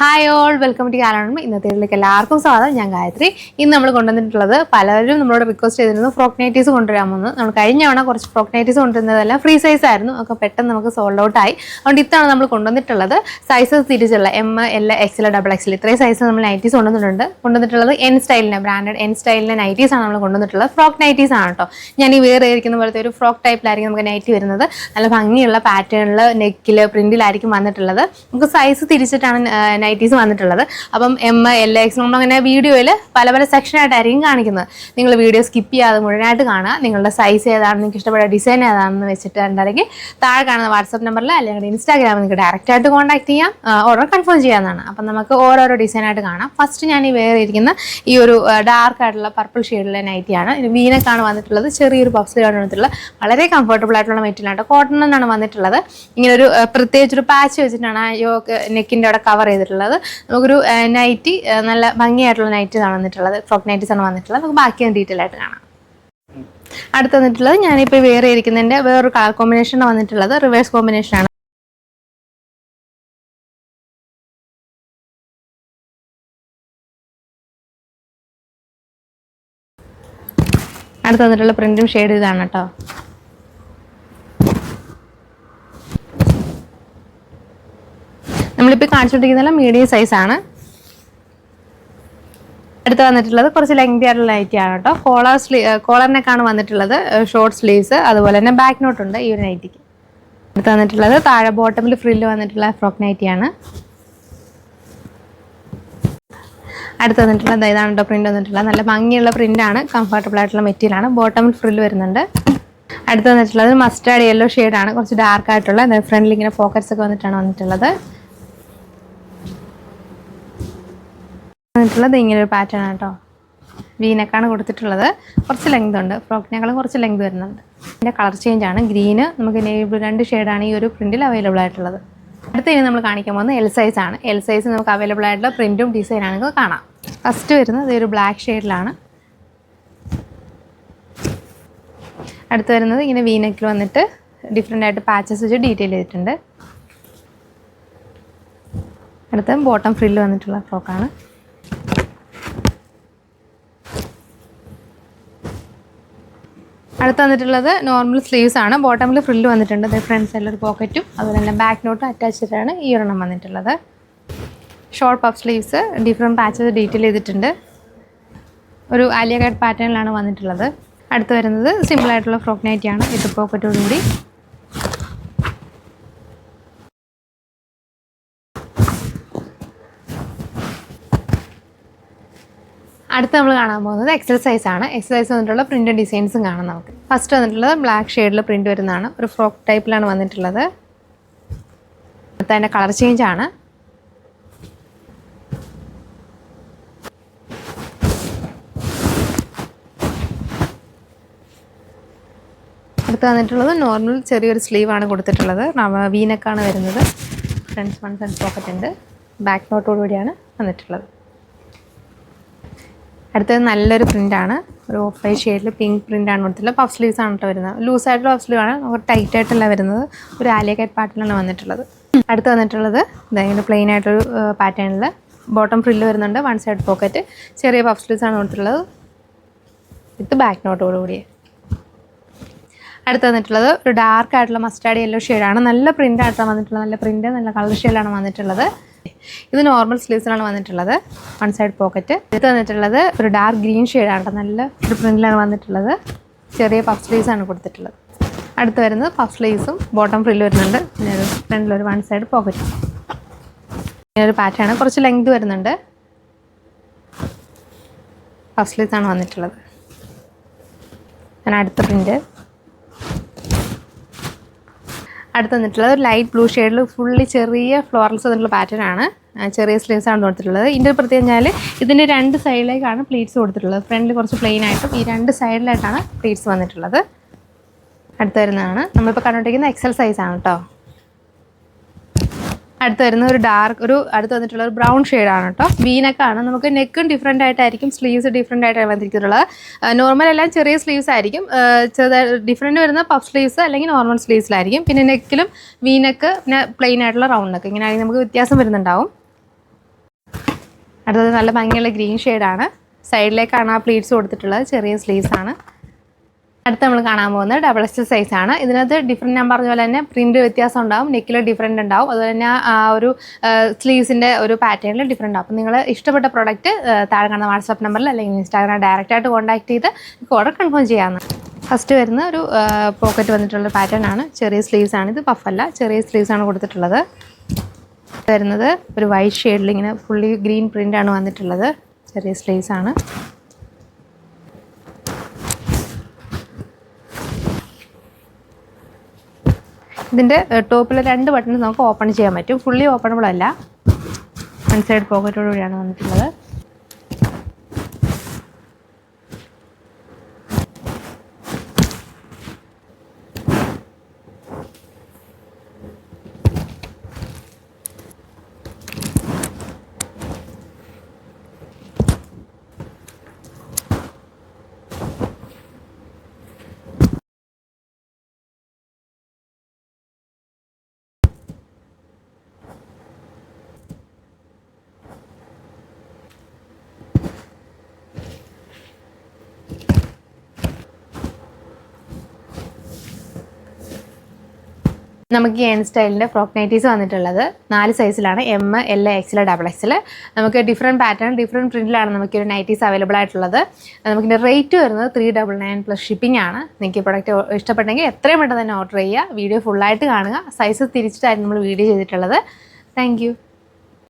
Hi all welcome to കാലാണ് ഇന്നത്തെ ഇതിലേക്ക് എല്ലാവർക്കും സ്വാഗതം. ഞാൻ ഗായത്രി. ഇന്ന് നമ്മൾ കൊണ്ടുവന്നിട്ടുള്ളത് പലരും നമ്മളോട് റിക്വസ്റ്റ് ചെയ്തിരുന്നു ഫ്രോക്ക് നൈറ്റീസ് കൊണ്ടുവരാമെന്ന്. നമ്മൾ കഴിഞ്ഞ തവണ കുറച്ച് ഫ്രോക്ക് നൈറ്റീസ് കൊണ്ടുവരുന്നതെല്ലാം ഫ്രീ സൈസ് ആയിരുന്നു. ഒക്കെ പെട്ടെന്ന് നമുക്ക് സോൾഡ് ഔട്ട് ആയി. അതുകൊണ്ട് ഇത്തവണ നമ്മൾ കൊണ്ടുവന്നിട്ടുള്ളത് സൈസസ് തിരിച്ചുള്ള M L X L double X L ഇത്രയും സൈസ് നമ്മൾ നൈറ്റീസ് കൊണ്ടുവന്നിട്ടുണ്ട്. കൊണ്ടുവന്നിട്ടുള്ളത് എൻ സ്റ്റൈലിന് ബ്രാൻഡഡ് എൻ സ്റ്റൈലിന്റെ നൈറ്റീസ് ആണ് നമ്മൾ കൊണ്ടുവന്നിട്ടുള്ളത്. ഫ്രോക്ക് നൈറ്റീസ് ആണ് കേട്ടോ ഞാൻ ഈ വേറെ ഇരിക്കുന്ന പോലത്തെ ഒരു ഫ്രോക്ക് ടൈപ്പിലായിരിക്കും നമുക്ക് നൈറ്റി വരുന്നത്. നല്ല ഭംഗിയുള്ള പാറ്റേണിൽ നെക്കിൽ പ്രിന്റിലായിരിക്കും വന്നിട്ടുള്ളത്. നമുക്ക് സൈസ് തിരിച്ചിട്ടാണ് നൈറ്റീസ് വന്നിട്ടുള്ളത്. അപ്പം എം എൽ എക്സ് അങ്ങനെ വീഡിയോയിൽ പല പല സെക്ഷനായിട്ടായിരിക്കും കാണിക്കുന്നത്. നിങ്ങൾ വീഡിയോ സ്കിപ്പ് ചെയ്യാതെ മുഴുവനായിട്ട് കാണുക. നിങ്ങളുടെ സൈസ് ഏതാണ് നിങ്ങൾക്ക് ഇഷ്ടപ്പെട്ട ഡിസൈൻ ഏതാണെന്ന് വെച്ചിട്ട് ഉണ്ടെങ്കിൽ താഴെ കാണുന്ന വാട്സപ്പ് നമ്പറിൽ അല്ലെങ്കിൽ ഇൻസ്റ്റാഗ്രാമിൽ നിങ്ങൾക്ക് ഡയറക്റ്റ് ആയിട്ട് കോൺടാക്ട് ചെയ്യാം. ഓർഡർ കൺഫേം ചെയ്യാവുന്നതാണ്. അപ്പം നമുക്ക് ഓരോരോ ഡിസൈനായിട്ട് കാണാം. ഫസ്റ്റ് ഞാൻ ഈ വേറെ ഇരിക്കുന്ന ഈ ഒരു ഡാർക്ക് ആയിട്ടുള്ള പർപ്പിൾ ഷെയ്ഡിലെ നൈറ്റിയാണ് വീനക്കാണ് വന്നിട്ടുള്ളത്. ചെറിയൊരു ആണ് വന്നിട്ടുള്ളത്. വളരെ കംഫർട്ടബിൾ ആയിട്ടുള്ള മെറ്റീരിയലാണ് കോട്ടൺ എന്നാണ് വന്നിട്ടുള്ളത്. ഇങ്ങനെ ഒരു പ്രത്യേകിച്ചൊരു പാച്ച് വെച്ചിട്ടാണ് ആ യോ നെക്കിന്റെ അവിടെ കവർ ചെയ്തിട്ടുള്ളത്. നമുക്കൊരു നൈറ്റി നല്ല ഭംഗിയായിട്ടുള്ള നൈറ്റ് ആണ് വന്നിട്ടുള്ളത് ഫ്രോക്ക് ആണ് വന്നിട്ടുള്ളത്. നമുക്ക് ബാക്കി ഡീറ്റെയിൽ ആയിട്ട് കാണാം. അടുത്ത് വന്നിട്ടുള്ളത് ഞാനിപ്പോൾ വേറെ ഇരിക്കുന്നതിന്റെ വേറൊരു കളർ കോമ്പിനേഷനാണ് വന്നിട്ടുള്ളത്. റിവേഴ്സ് കോമ്പിനേഷനാണ് അടുത്ത് വന്നിട്ടുള്ള പ്രിന്റും ഷെയ്ഡ് ഇതാണ് കേട്ടോ. നമ്മളിപ്പോൾ കാണിച്ചുകൊണ്ടിരിക്കുന്നത് മീഡിയം സൈസാണ് അടുത്ത് വന്നിട്ടുള്ളത് കുറച്ച് ലെങ്തി ആയിട്ടുള്ള നൈറ്റി ആണ് കേട്ടോ. കോളർ സ്ലീ കോളറിനൊക്കെയാണ് വന്നിട്ടുള്ളത് ഷോർട്ട് സ്ലീവ്സ് അതുപോലെ തന്നെ ബാക്ക് നോട്ടുണ്ട് ഈ ഒരു നൈറ്റിക്ക് അടുത്ത് വന്നിട്ടുള്ളത് താഴെ ബോട്ടമിൽ ഫ്രില്ല് വന്നിട്ടുള്ള ഫ്രോക്ക് നൈറ്റിയാണ് അടുത്ത് വന്നിട്ടുള്ളത് ഇതാണ് കേട്ടോ പ്രിന്റ് വന്നിട്ടുള്ളത്. നല്ല ഭംഗിയുള്ള പ്രിന്റ് ആണ് കംഫർട്ടബിൾ ആയിട്ടുള്ള മെറ്റീരിയൽ ആണ്. ബോട്ടമിൽ ഫ്രില്ല് വരുന്നുണ്ട്. അടുത്ത് വന്നിട്ടുള്ളത് മസ്റ്റാർഡ് യെല്ലോ ആണ്. കുറച്ച് ഡാർക്ക് ആയിട്ടുള്ള ഫ്രണ്ടിൽ ഇങ്ങനെ ഫോക്കസ് ഒക്കെ വന്നിട്ടാണ് വന്നിട്ടുള്ളത്. വന്നിട്ടുള്ളത് ഇങ്ങനെ ഒരു പാറ്റേൺ ആട്ടോ വീനക്കാണ് കൊടുത്തിട്ടുള്ളത്. കുറച്ച് ലെങ്ത് ഉണ്ട്. ഫ്രോക്കിനേക്കാളും കുറച്ച് ലെങ്ത് വരുന്നുണ്ട്. ഇതിന്റെ കളർ ചേഞ്ച് ആണ്. ഗ്രീന് നമുക്ക് നേവി രണ്ട് ഷെയ്ഡാണ് ഈ ഒരു പ്രിന്റിൽ അവൈലബിൾ ആയിട്ടുള്ളത്. അടുത്ത ഇനി നമ്മൾ കാണിക്കാൻ പോകുന്നത് എൽ സൈസ് ആണ്. എൽ സൈസ് നമുക്ക് അവൈലബിൾ ആയിട്ടുള്ള പ്രിന്റും ഡിസൈനാണെങ്കിൽ കാണാം. ഫസ്റ്റ് വരുന്നത് ഈ ഒരു ബ്ലാക്ക് ഷെയ്ഡിലാണ് അടുത്ത് വരുന്നത് ഇങ്ങനെ വീനക്കിൽ വന്നിട്ട് ഡിഫറെന്റ് ആയിട്ട് പാച്ചസ് വെച്ച് ഡീറ്റെയിൽ ചെയ്തിട്ടുണ്ട്. അടുത്ത ബോട്ടം ഫ്രില്ല് വന്നിട്ടുള്ള ഫ്രോക്കാണ് അടുത്ത് വന്നിട്ടുള്ളത് നോർമൽ സ്ലീവ്സ് ആണ്. ബോട്ടമിൽ ഫ്രില്ല് വന്നിട്ടുണ്ട്. ഫ്രണ്ട് സൈഡിൽ ഒരു പോക്കറ്റും അതുപോലെ തന്നെ ബാക്ക് നോട്ട് അറ്റാച്ച് ചെയ്തിട്ടാണ് ഈ ഒരെണ്ണം വന്നിട്ടുള്ളത്. Short puff sleeves different patches detail ചെയ്തിട്ടുണ്ട്. ഒരു ആലിയ കട്ട് പാറ്റേണിലാണ് വന്നിട്ടുള്ളത്. അടുത്ത് വരുന്നത് സിമ്പിളായിട്ടുള്ള ഫ്രോക്ക് നൈറ്റിയാണ് ഇത് പോക്കറ്റോടുകൂടി അടുത്ത് നമ്മൾ കാണാൻ പോകുന്നത് എക്സസൈസ് ആണ്. എക്സസൈസ് വന്നിട്ടുള്ള പ്രിന്റ് ഡിസൈൻസും കാണാം നമുക്ക്. ഫസ്റ്റ് വന്നിട്ടുള്ളത് ബ്ലാക്ക് ഷെയ്ഡിൽ പ്രിന്റ് വരുന്നതാണ്. ഒരു ഫ്രോക്ക് ടൈപ്പിലാണ് വന്നിട്ടുള്ളത്. അതിന്റെ കളർ ചേഞ്ച് ആണ്. അടുത്ത് വന്നിട്ടുള്ളത് നോർമൽ ചെറിയൊരു സ്ലീവാണ് കൊടുത്തിട്ടുള്ളത്. വീനക്കാണ് വരുന്നത്. ഫ്രണ്ട്സ് വൺ ഫ്രണ്ട്സ് പോക്കറ്റ് ഉണ്ട്. ബാക്ക് നോട്ടോടുകൂടിയാണ് വന്നിട്ടുള്ളത്. അടുത്തത് നല്ലൊരു പ്രിന്റാണ് ഒരു ഓഫ് വൈറ്റ് ഷെയ്ഡിൽ പിങ്ക് പ്രിന്റാണ് കൊടുത്തിട്ടുള്ളത്. പഫ് സ്ലീവ്സ് ആണ് കേട്ടോ വരുന്നത്. ലൂസായിട്ടുള്ള പഫ് സ്ലീവ് ആണ്. ഒരു ടൈറ്റ് ആയിട്ടല്ല വരുന്നത്. ഒരു ആലിയക്കറ്റ് പാറ്റേണിലാണ് വന്നിട്ടുള്ളത്. അടുത്ത് വന്നിട്ടുള്ളത് ഇതായത് പ്ലെയിൻ ആയിട്ടൊരു പാറ്റേണിൽ ബോട്ടം ഫ്രില്ല് വരുന്നുണ്ട്. വൺ സൈഡ് പോക്കറ്റ് ചെറിയ പഫ് സ്ലീവ്സ് ആണ് കൊടുത്തിട്ടുള്ളത്. വിത്ത് ബാക്ക് നോട്ടോടുകൂടി അടുത്ത് വന്നിട്ടുള്ളത് ഒരു ഡാർക്ക് ആയിട്ടുള്ള മസ്റ്റാർഡ് യെല്ലോ ഷെയ്ഡാണ് നല്ല പ്രിന്റ് ആയിട്ടാണ് വന്നിട്ടുള്ളത്. നല്ല പ്രിന്റ് നല്ല കളർ ഷെയ്ഡിലാണ് വന്നിട്ടുള്ളത്. ഇത് നോർമൽ സ്ലീവ്സിലാണ് വന്നിട്ടുള്ളത്. വൺ സൈഡ് പോക്കറ്റ് ഇത് വന്നിട്ടുള്ളത് ഒരു ഡാർക്ക് ഗ്രീൻ ഷെയ്ഡാണ് നല്ല ഒരു പ്രിന്റിലാണ് വന്നിട്ടുള്ളത്. ചെറിയ പഫ് സ്ലീവ്സ് ആണ് കൊടുത്തിട്ടുള്ളത്. അടുത്ത് വരുന്നത് പഫ് സ്ലീവ്സും ബോട്ടം ഫ്രില്ല് വരുന്നുണ്ട്. പിന്നെ ഒരു ഫ്രണ്ടിലൊരു വൺ സൈഡ് പോക്കറ്റ് ഇങ്ങനെ ഒരു പാറ്റേൺ കുറച്ച് ലെങ്ത് വരുന്നുണ്ട്. പഫ് സ്ലീവ്സ് ആണ് വന്നിട്ടുള്ളത്. ഞാൻ അടുത്ത പ്രിന്റ് അടുത്ത് വന്നിട്ടുള്ളത്. ഒരു ലൈറ്റ് ബ്ലൂ ഷെയ്ഡിൽ ഫുള്ളി ചെറിയ ഫ്ലോറൽസ് വന്നിട്ടുള്ള പാറ്റേൺ ആണ്. ചെറിയ സ്ലീവ്സ് ആണ് കൊടുത്തിട്ടുള്ളത്. ഇതിന്റെ പ്രത്യേകം കഴിഞ്ഞാൽ ഇതിന്റെ രണ്ട് സൈഡിലേക്കാണ് പ്ലീറ്റ്സ് കൊടുത്തിട്ടുള്ളത്. ഫ്രണ്ടിൽ കുറച്ച് പ്ലെയിൻ ആയിട്ടും ഈ രണ്ട് സൈഡിലായിട്ടാണ് പ്ലീറ്റ്സ് വന്നിട്ടുള്ളത്. അടുത്ത് വരുന്നതാണ്. നമ്മളിപ്പോൾ കണ്ടുകൊണ്ടിരിക്കുന്ന എക്സൽ സൈസ് ആണ് കേട്ടോ അടുത്ത് വരുന്ന ഒരു ഡാർക്ക് ഒരു അടുത്ത് വന്നിട്ടുള്ള ഒരു ബ്രൗൺ ഷെയ്ഡാണ് കേട്ടോ വീനക്കാണ് നമുക്ക് നെക്കും ഡിഫറെന്റ് ആയിട്ടായിരിക്കും സ്ലീവ്സ് ഡിഫറെന്റ് ആയിട്ടാണ് വന്നിരിക്കുന്നത്. നോർമൽ എല്ലാം ചെറിയ സ്ലീവ്സ് ആയിരിക്കും. ചെറുതായി ഡിഫറെന്റ് വരുന്ന പഫ് സ്ലീവ്സ് അല്ലെങ്കിൽ നോർമൽ സ്ലീവ്സിലായിരിക്കും പിന്നെ നെക്കിലും വീനക്ക് പിന്നെ പ്ലെയിൻ ആയിട്ടുള്ള റൗണ്ട് നെക്ക് ഇങ്ങനെ നമുക്ക് വ്യത്യാസം വരുന്നുണ്ടാവും. അടുത്തത് നല്ല ഭംഗിയുള്ള ഗ്രീൻ ഷെയ്ഡാണ് സൈഡിലേക്കാണ് ആ പ്ലീറ്റ്സ് കൊടുത്തിട്ടുള്ളത്. ചെറിയ സ്ലീവ്സ് ആണ്. അടുത്ത് നമ്മൾ കാണാൻ പോകുന്നത് ഡബിൾ എക്സ് സൈസ് ആണ്. ഇതിനകത്ത് ഡിഫറെന്റ് ഞാൻ പറഞ്ഞ പോലെ തന്നെ പ്രിന്റ് വ്യത്യാസം ഉണ്ടാവും നെക്കിൽ ഡിഫറെന്റ് ഉണ്ടാവും. അതുപോലെ തന്നെ ആ ഒരു സ്ലീവ്സിന്റെ ഒരു പാറ്റേണിൽ ഡിഫറെന്റ് ആവും. അപ്പോൾ നിങ്ങൾ ഇഷ്ടപ്പെട്ട പ്രോഡക്റ്റ് താഴെ കാണുന്ന വാട്സാപ്പ് നമ്പറിൽ അല്ലെങ്കിൽ ഇൻസ്റ്റാഗ്രാം ഡയറക്റ്റ് ആയിട്ട് കോൺടാക്ട് ചെയ്ത് ഓർഡർ കൺഫേം ചെയ്യാവുന്നതാണ്. ഫസ്റ്റ് വരുന്ന ഒരു പോക്കറ്റ് വന്നിട്ടുള്ള പാറ്റേൺ ആണ്. ചെറിയ സ്ലീവ്സ് ആണ്. ഇത് പഫല്ല ചെറിയ സ്ലീവ്സ് ആണ് കൊടുത്തിട്ടുള്ളത്. വരുന്നത് ഒരു വൈറ്റ് ഷെയ്ഡിൽ ഇങ്ങനെ ഫുള്ളി ഗ്രീൻ പ്രിന്റ് ആണ് വന്നിട്ടുള്ളത്. ചെറിയ സ്ലീവ്സ് ആണ്. ഇതിന്റെ ടോപ്പിൽ രണ്ട് ബട്ടൺ നമുക്ക് ഓപ്പൺ ചെയ്യാൻ പറ്റും. ഫുള്ളി ഓപ്പണബിൾ അല്ല. വൺ സൈഡ് പോക്കറ്റോടുകൂടിയാണ് വന്നിട്ടുള്ളത്. നമുക്ക് എൻ സ്റ്റൈലിന്റെ ഫ്രോക്ക് നൈറ്റീസ് വന്നിട്ടുള്ളത്. നാല് സൈസിലാണ് എം എൽ എക്സിൽ ഡബിൾ എക്സിൽ നമുക്ക് ഡിഫറെന്റ് പാറ്റേൺ ഡിഫറെന്റ് പ്രിന്റിലാണ് നമുക്ക് ഒരു നൈറ്റീസ് അവൈലബിൾ ആയിട്ടുള്ളത്. നമുക്കിന്റെ റേറ്റ് വരുന്നത് three double nine plus shipping ആണ്. നിങ്ങൾക്ക് പ്രൊഡക്റ്റ് ഇഷ്ടപ്പെട്ടെങ്കിൽ എത്രയും പെട്ടെന്ന് തന്നെ ഓർഡർ ചെയ്യുക. വീഡിയോ ഫുള്ളായിട്ട് കാണുക. സൈസ് തിരിച്ചിട്ടായിരുന്നു നമ്മൾ വീഡിയോ ചെയ്തിട്ടുള്ളത്. താങ്ക്